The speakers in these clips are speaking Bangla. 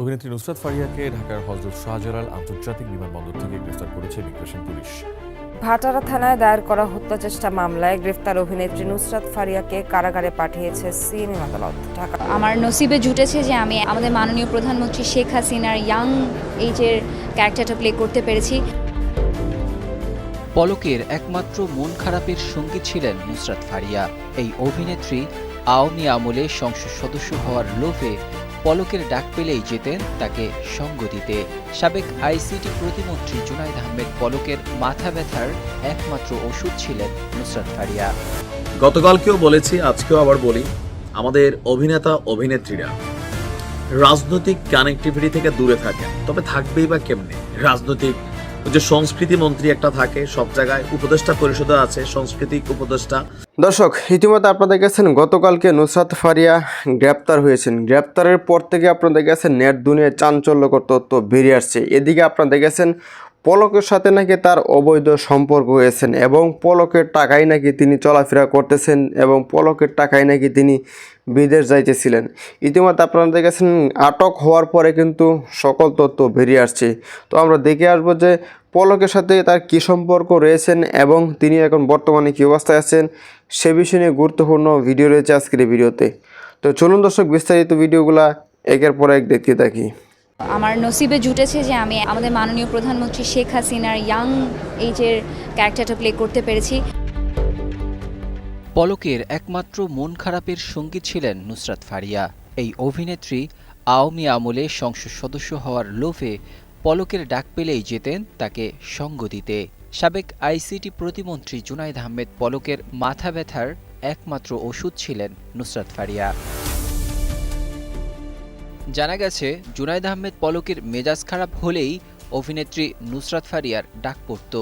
অভিনেত্রী নুসরাত ফারিয়াকে ঢাকার হজরত শাহজালাল আন্তর্জাতিক বিমানবন্দর থেকে গ্রেফতার করেছে ইমিগ্রেশন পুলিশ। ভাটারা থানায় দায়ের করা হত্যা চেষ্টা মামলায় গ্রেফতার অভিনেত্রী নুসরাত ফারিয়াকে কারাগারে পাঠিয়েছে সিএমএম আদালত। ঢাকা আমার নসিবে জুটেছে যে আমি আমাদের মাননীয় প্রধানমন্ত্রী শেখ হাসিনার ইয়াং এইজের ক্যারেক্টারটা প্লে করতে পেরেছি। পলকের একমাত্র মন খারাপের সঙ্গী ছিলেন নুসরাত ফারিয়া। এই অভিনেত্রী আওয়ামী আমলে সংসদ সদস্য হওয়ার লোভে পলকের ডাক পেলেই যেতেন তাকে সঙ্গ দিতে। সাবেক আইসিটি প্রতিমন্ত্রী জুনাইদ আহমেদ পলকের মাথা ব্যথার একমাত্র ওষুধ ছিলেন নুসরাত ফারিয়া। গতকালকেও বলেছি, আজকেও আবার বলি, আমাদের অভিনেতা, অভিনেত্রীরা রাজনৈতিক কানেক্টিভিটি থেকে দূরে থাকেন। তবে থাকবেই বা কেমনে? রাজনৈতিক যে সংস্কৃতি মন্ত্রী একটা থাকে, সব জায়গায় উপদেষ্টা পরিষদ আছে, সাংস্কৃতিক উপদেষ্টা। দর্শক, ইতিমধ্যে আপনারা দেখেছেন গতকালকে নুসরাত ফারিয়া গ্রেপ্তার হয়েছেন। গ্রেপ্তারের পর থেকে আপনারা দেখেছেন নেট দুনিয়ায় চাঞ্চল্যকর তথ্য বেরিয়ে আসছে। এদিকে আপনারা দেখেছেন পলকের সাথে নাকি তার অবৈধ সম্পর্ক হয়েছেন এবং পলকের টাকাই নাকি তিনি চলাফেরা করতেছেন এবং পলকের টাকাই নাকি তিনি বিদেশ যাইতেছিলেন। ইতিমধ্যে আপনারা দেখেছেন আটক হওয়ার পরে কিন্তু সকল তথ্য বেরিয়ে আসছে। তো আমরা দেখে আসব যে পলকের সাথে তার কী সম্পর্ক রয়েছেন এবং তিনি এখন বর্তমানে কী অবস্থায় আছেন। সে বিষয় নিয়ে গুরুত্বপূর্ণ ভিডিও রয়েছে আজকের এই ভিডিওতে। তো চলুন দর্শক, বিস্তারিত ভিডিওগুলা একের পর এক দেখতে থাকি। আমার নসিবে জুটেছে যে আমি আমাদের মাননীয় প্রধানমন্ত্রী শেখ হাসিনার ইয়াং এইজের ক্যারেক্টারটা প্লে করতে পেরেছি। পলকের একমাত্র মন খারাপের সঙ্গী ছিলেন নুসরাত ফারিয়া। এই অভিনেত্রী আওয়ামী আমলে সংসদ সদস্য হওয়ার লোভে পলকের ডাক পেলেই যেতেন তাকে সঙ্গ দিতে। সাবেক আইসিটি প্রতিমন্ত্রী জুনাইদ আহমেদ পলকের মাথা ব্যথার একমাত্র ওষুধ ছিলেন নুসরাত ফারিয়া। জানা গেছে, জুনাইদ আহমেদ পলকের মেজাজ খারাপ হলেই অভিনেত্রী নুসরাত ফারিয়ার ডাক পড়ত।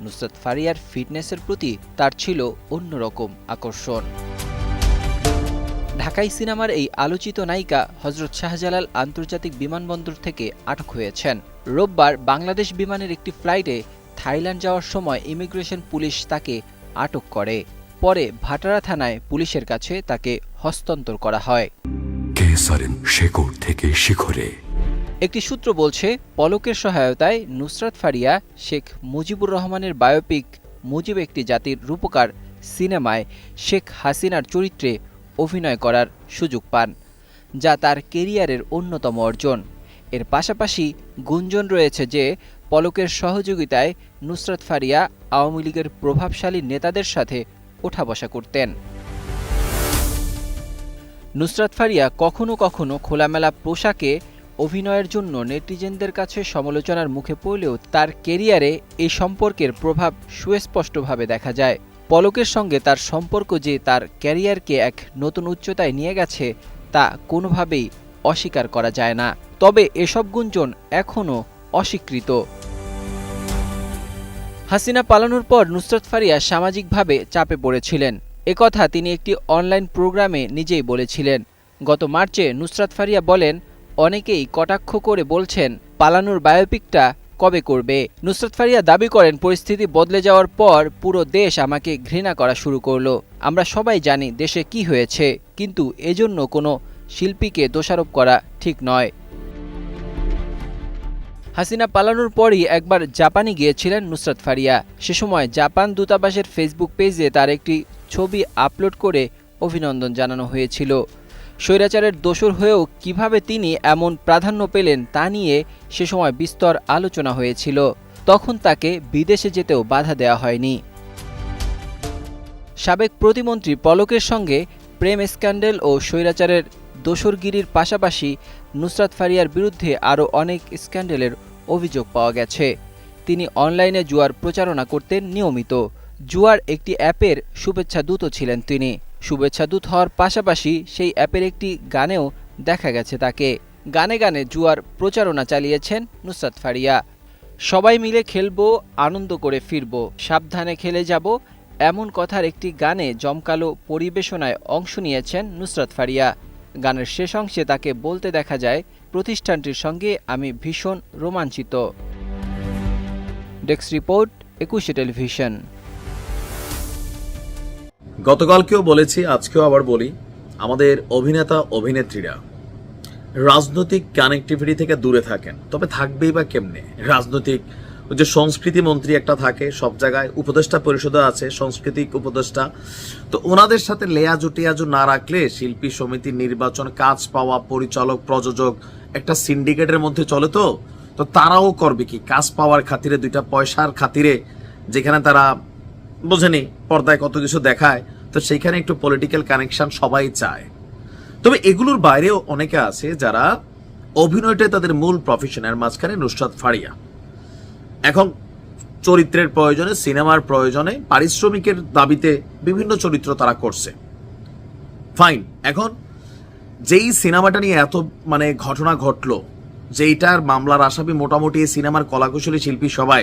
নুসরাত ফারিয়ার ফিটনেসের প্রতি তার ছিল অন্যরকম আকর্ষণ। ঢাকাই সিনেমার এই আলোচিত নায়িকা হজরত শাহজালাল আন্তর্জাতিক বিমানবন্দর থেকে আটক হয়েছেন। রোববার বাংলাদেশ বিমানের একটি ফ্লাইটে থাইল্যান্ড যাওয়ার সময় ইমিগ্রেশন পুলিশ তাকে আটক করে। পরে ভাটারা থানায় পুলিশের কাছে তাকে হস্তান্তর করা হয়। কেসারেন শেকড় থেকে শিখরে। একটি সূত্র বলছে, পলকের সহায়তায় নুসরাত ফারিয়া, শেখ মুজিবুর রহমানের বায়োপিক মুজিব একটি জাতির রূপকার সিনেমায় শেখ হাসিনার চরিত্রে অভিনয় করার সুযোগ পান, যা তার কেরিয়ারের অন্যতম অর্জন। এর পাশাপাশি গুঞ্জন রয়েছে যে, পলকের সহযোগিতায় নুসরাত ফারিয়া আওয়ামী লীগের প্রভাবশালী নেতাদের সাথে ওঠা বসা করতেন। নুসরাত ফারিয়া কখনো কখনো খোলামেলা পোশাকে অভিনয়ের জন্য নেটিজেনদের কাছে সমালোচনার মুখে পড়লেও তার কেরিয়ারে এই সম্পর্কের প্রভাব সুস্পষ্টভাবে দেখা যায়। পলকের সঙ্গে তার সম্পর্ক যে তার ক্যারিয়ারকে এক নতুন উচ্চতায় নিয়ে গেছে, তা কোনোভাবেই অস্বীকার করা যায় না। তবে এসব গুঞ্জন এখনও অস্বীকৃত। হাসিনা পালানোর পর নুসরত ফারিয়া সামাজিকভাবে চাপে পড়েছিলেন। একথা তিনি একটি অনলাইন প্রোগ্রামে নিজেই বলেছিলেন। গত মার্চে নুসরাত ফারিয়া বলেন, অনেকেই কটাক্ষ করে বলছেন, পালানোর বায়োপিকটা কবে করবে? নুসরাত ফারিয়া দাবি করেন, পরিস্থিতি বদলে যাওয়ার পর পুরো দেশ আমাকে ঘৃণা করা শুরু করল। আমরা সবাই জানি দেশে কি হয়েছে, কিন্তু এজন্য কোনো শিল্পীকে দোষারোপ করা ঠিক নয়। হাসিনা পালানোর পরই একবার জাপানে গিয়েছিলেন নুসরাত ফারিয়া। সে সময় জাপান দূতাবাসের ফেসবুক পেজে তার একটি ছবি আপলোড করে অভিনন্দন জানানো হয়েছিল। স্বৈরাচারের দোসর হয়েও কীভাবে তিনি এমন প্রাধান্য পেলেন তা নিয়ে সে সময় বিস্তর আলোচনা হয়েছিল। তখন তাকে বিদেশে যেতেও বাধা দেওয়া হয়নি। সাবেক প্রতিমন্ত্রী পলকের সঙ্গে প্রেম স্ক্যান্ডেল ও স্বৈরাচারের দোসরগিরির পাশাপাশি নুসরাত ফারিয়ার বিরুদ্ধে আরও অনেক স্ক্যান্ডেলের অভিযোগ পাওয়া গেছে। তিনি অনলাইনে জুয়ার প্রচারণা করতেন নিয়মিত। জুয়ার একটি অ্যাপের শুভেচ্ছা দূতও ছিলেন তিনি। শুভেচ্ছা দূত হওয়ার পাশাপাশি সেই অ্যাপের একটি গানেও দেখা গেছে তাকে। গানে গানে জুয়ার প্রচারণা চালিয়েছেন নুসরাত ফারিয়া। সবাই মিলে খেলব, আনন্দ করে ফিরব, সাবধানে খেলে যাব, এমন কথার একটি গানে জমকালো পরিবেশনায় অংশ নিয়েছেন নুসরাত ফারিয়া। গানের শেষ অংশে তাকে বলতে দেখা যায়, প্রতিষ্ঠানটির সঙ্গে আমি ভীষণ রোমাঞ্চিত। Desk report, Ekushey television. গতকালকেও বলেছি, আজকেও আবার বলি, আমাদের অভিনেতা, অভিনেত্রীরা রাজনৈতিক কানেক্টিভিটি থেকে দূরে থাকেন। তবে থাকবেই বা কেমনে? রাজনৈতিক যে সংস্কৃতি মন্ত্রী একটা থাকে, সব জায়গায় উপদেষ্টা পরিষদও আছে, সাংস্কৃতিক উপদেষ্টা। তো ওনাদের সাথে লেয়াজু টেয়াজু না রাখলে শিল্পী সমিতি, নির্বাচন, কাজ পাওয়া, পরিচালক, প্রযোজক একটা সিন্ডিকেটের মধ্যে চলে তো? তো তারাও করবে কি? কাজ পাওয়ার খাতিরে, দুইটা পয়সার খাতিরে যেখানে তারা বোঝেনি, পর্দায় কত কিছু দেখায়, তো সেইখানে একটু পলিটিক্যাল কানেকশন সবাই চায়। তবে এগুলোর বাইরেও অনেকে আছে যারা অভিনয়টাই তাদের মূল প্রফেশনের মাঝখানে নুসরাত ফারিয়া। এখন চরিত্রের প্রয়োজনে, সিনেমার প্রয়োজনে, পারিশ্রমিকের দাবিতে বিভিন্ন চরিত্র তারা করছে। ফাইন এখন যেই সিনেমাটা নিয়ে এত মানে ঘটনা ঘটলো, যেইটার মামলার আসামি মোটামুটি এই সিনেমার কলাকুশলী শিল্পী সবাই,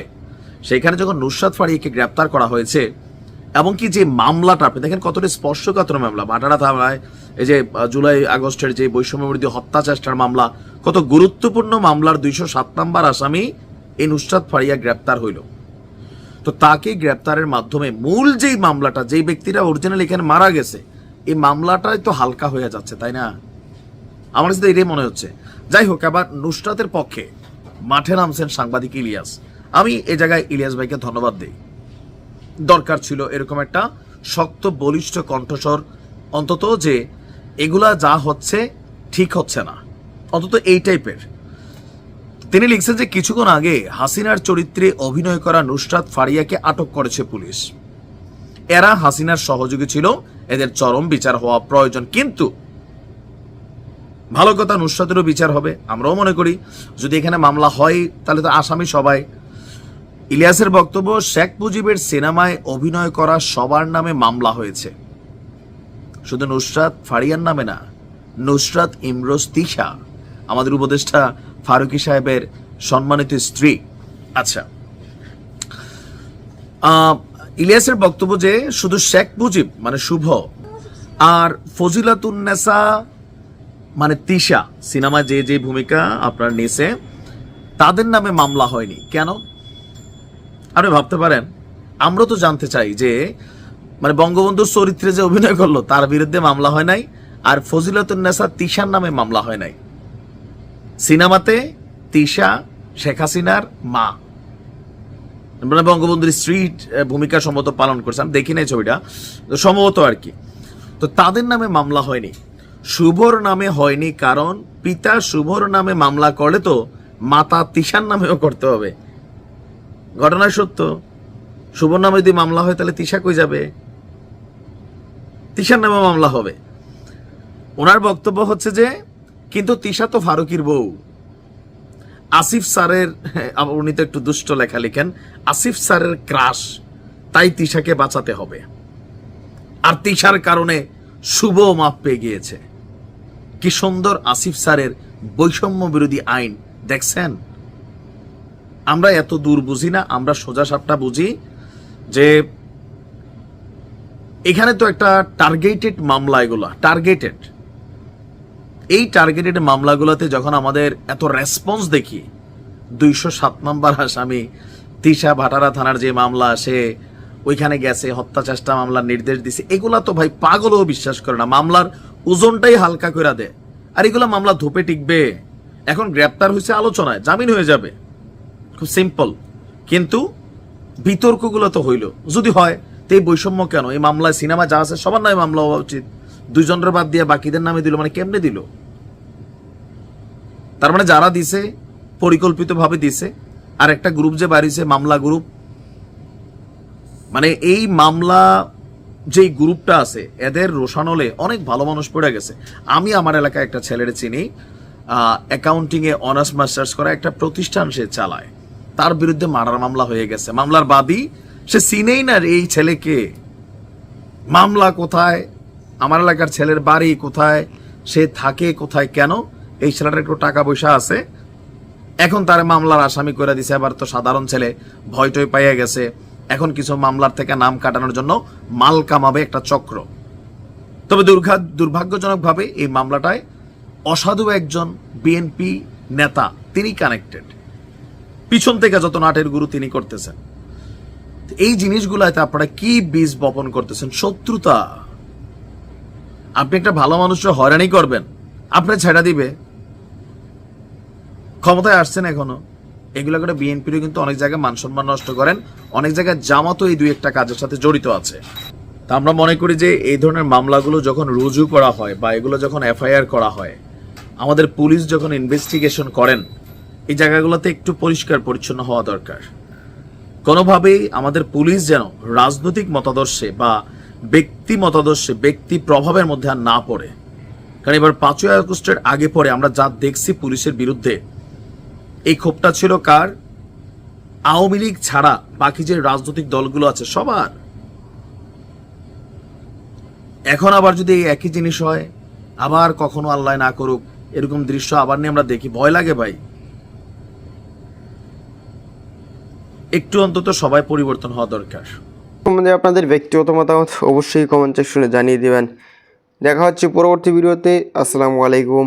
সেখানে যখন নুসরাত ফারিয়াকে গ্রেপ্তার করা হয়েছে, এমনকি যে মামলাটা, আপনি দেখেন কতটা স্পর্শকাতর মামলা মাটারা থামায় এই যে জুলাই আগস্টের যে বৈষম্য বিরোধী হত্যা চেষ্টার মামলা, কত গুরুত্বপূর্ণ মামলার দুইশো সাত নম্বর আসামি এই নুসরাত ফারিয়া গ্রেপ্তার হইল। তো তাকে গ্রেপ্তারের মাধ্যমে মূল যেই মামলাটা, যেই ব্যক্তিরা অরিজিনাল এখানে মারা গেছে, এই মামলাটাই তো হালকা হয়ে যাচ্ছে, তাই না? আমার তো এটাই মনে হচ্ছে। যাই হোক আবার নুসরাতের পক্ষে মাঠে নামছেন সাংবাদিক ইলিয়াস। আমি এ জায়গায় ইলিয়াস ভাইকে ধন্যবাদ দিই। দরকার ছিল এরকম একটা শক্ত, বলিষ্ঠ কণ্ঠস্বর, অন্তত যে এগুলা যা হচ্ছে, ঠিক হচ্ছে না। অন্তত এই টাইপের তিনি লিখছেন যে কিছুক্ষণ আগে হাসিনার চরিত্রে অভিনয় করা নুসরাত ফারিয়াকে আটক করেছে পুলিশ। এরা হাসিনার সহযোগী ছিল, এদের চরম বিচার হওয়া প্রয়োজন, কিন্তু ভালো কথা নুসরাতেরও বিচার হবে, আমরাও মনে করি। যদি এখানে মামলা হয়, তাহলে তো আসামি সবাই। ইলিয়াসের বক্তব্য, শেখ মুজিবের সিনেমায় অভিনয় করা সবার নামে মামলা হয়েছে। শুধু নুসরাত ফারিয়ার নামে না, নুসরাত ইমরোজ তিশা আমাদের উপদেষ্টা ফারুকি সাহেবের সম্মানিত স্ত্রী। আচ্ছা। ইলিয়াসের বক্তব্য যে শুধু শেখ মুজিব মানে শুভ, আর ফজিলাতুন্নেসা মানে তিশা, সিনেমায় যে যে ভূমিকা আপনার নিছে তাদের নামে মামলা হয়নি। কেন? আপনি ভাবতে পারেন। আমরা তো জানতে চাই যে মানে বঙ্গবন্ধুর চরিত্রে যে অভিনয় করল, তার বিরুদ্ধে মামলা হয় নাই, আর ফজিলাতুন্নেসা তিশার নামে মামলা হয় নাই। সিনেমাতে তিশা, শেখ হাসিনার মা। মানে বঙ্গবন্ধুর স্ত্রী ভূমিকা সম্ভবত পালন করছে। আমি দেখি নাই ছবিটা। সম্ভবত আর কি। তো তাদের নামে মামলা হয়নি। শুভর নামে হয়নি কারণ পিতা শুভর নামে মামলা করলে তো মাতা তিশার নামেও করতে হবে। ঘটনা সত্য। শুভর নামে যদি মামলা হয় তাহলে তিশা কই যাবে? তিশার নামে মামলা হবে। ওনার বক্তব্য হচ্ছে যে কিন্তু তিশা তো ফারুকির বউ। আসিফ স্যারের উনি তো একটু দুষ্ট লেখা লিখেন আসিফ স্যারের ক্রাশ, তাই তিশাকে বাঁচাতে হবে। আর তিশার কারণে শুভ মাপ পেয়ে গিয়েছে। কি সুন্দর আসিফ স্যারের বৈষম্য বিরোধী আইন, দেখছেন? আমরা এত দূর বুঝি না, আমরা সোজা সাপটা বুঝি যে এখানে তো একটা টার্গেটেড মামলা এগুলা টার্গেটেড এই টার্গেটেড মামলাগুলোতে যখন আমাদের এত রেসপন্স দেখি, দুইশো সাত নম্বর আসামি তিশা ভাটারা থানার যে মামলা, সে ওইখানে গেছে, হত্যা চেষ্টা মামলার নির্দেশ দিছে। এগুলা তো ভাই পাগলও বিশ্বাস করে না। মামলার ওজনটাই হালকা করে দেয়। আর এগুলা মামলা ধোপে টিকবে। এখন গ্রেপ্তার হয়েছে আলোচনায়, জামিন হয়ে যাবে। খুব সিম্পল কিন্তু বিতর্কগুলো তো হইল। যদি হয়, তো এই বৈষম্য কেন? এই মামলায় সিনেমা যা আছে, সবার নামে মামলা হওয়া উচিত। দুইজনের বাদ দিয়ে বাকিদের নামে দিল মানে কেমনে দিল? তার মানে যারা দিছে, পরিকল্পিতভাবে দিছে আর একটা গ্রুপ যে বাড়িছে, মামলা গ্রুপ মানে এই মামলা যেই গ্রুপটা আছে, এদের রোশানলে অনেক ভালো মানুষ পড়ে গেছে। আমি আমার এলাকায় একটা ছেলের চিনি অ্যাকাউন্টিং এ অনার্স মাস্টার্স করা একটা প্রতিষ্ঠান সে চালায়। তার বিরুদ্ধে মারার মামলা হয়ে গেছে। মামলার বাদী সে চিনেই না এই ছেলেকে। মামলা কোথায়? আমার এলাকার ছেলের বাড়ি কোথায়? সে থাকে কোথায়? কেন? এই ছেলেটার একটু টাকা পয়সা আছে। এখন তার মামলার আসামি করে দিছে আবার তো সাধারণ ছেলে ভয় টয় পাইয়া গেছে। এখন কিছু মামলার থেকে নাম কাটানোর জন্য মাল কামাবে একটা চক্র। তবে দুর্ঘা দুর্ভাগ্যজনকভাবে এই মামলাটায় অসাধু একজন বিএনপি নেতা, তিনি কানেক্টেড পিছন থেকে যত নাটের গুরু তিনি করতেছেন। এই জিনিসগুলাতে আপনারা কি বীজ বপন করতেছেন? শত্রুতা। আপনি একটা ভালো মানুষের হয়রানি করবেন আপনি ছেড়া দিবে। ক্ষমতায় আসছেন এখনও। এগুলো করে বিএনপিরও কিন্তু অনেক জায়গায় মান সম্মান নষ্ট করেন। অনেক জায়গায় জামাতও এই দুই একটা কাজের সাথে জড়িত আছে। তা আমরা মনে করি যে এই ধরনের মামলাগুলো যখন রুজু করা হয় বা এগুলো যখন এফআইআর করা হয়, আমাদের পুলিশ যখন ইনভেস্টিগেশন করেন, এই জায়গাগুলোতে একটু পরিষ্কার পরিচ্ছন্ন হওয়া দরকার। কোনোভাবেই আমাদের পুলিশ যেন রাজনৈতিক মতাদর্শে বা ব্যক্তি মতাদর্শে, ব্যক্তি প্রভাবের মধ্যে আর না পড়ে। কারণ এবার পাঁচই আগস্টের আগে পরে আমরা যা দেখছি পুলিশের বিরুদ্ধে এই ক্ষোভটা ছিল কার? আওয়ামী লীগ ছাড়া বাকি যে রাজনৈতিক দলগুলো আছে, সবার। এখন আবার যদি এই একই জিনিস হয়, আবার কখনো আল্লাহ না করুক, এরকম দৃশ্য আবার নিয়ে আমরা দেখি। ভয় লাগে ভাই। একটু অন্তত সবাই পরিবর্তন হওয়া দরকার। সম্বন্ধে আপনাদের ব্যক্তিগত মতামত অবশ্যই কমেন্ট সেকশনে জানিয়ে দেবেন। দেখা হচ্ছে পরবর্তী ভিডিওতে। আসসালামু আলাইকুম।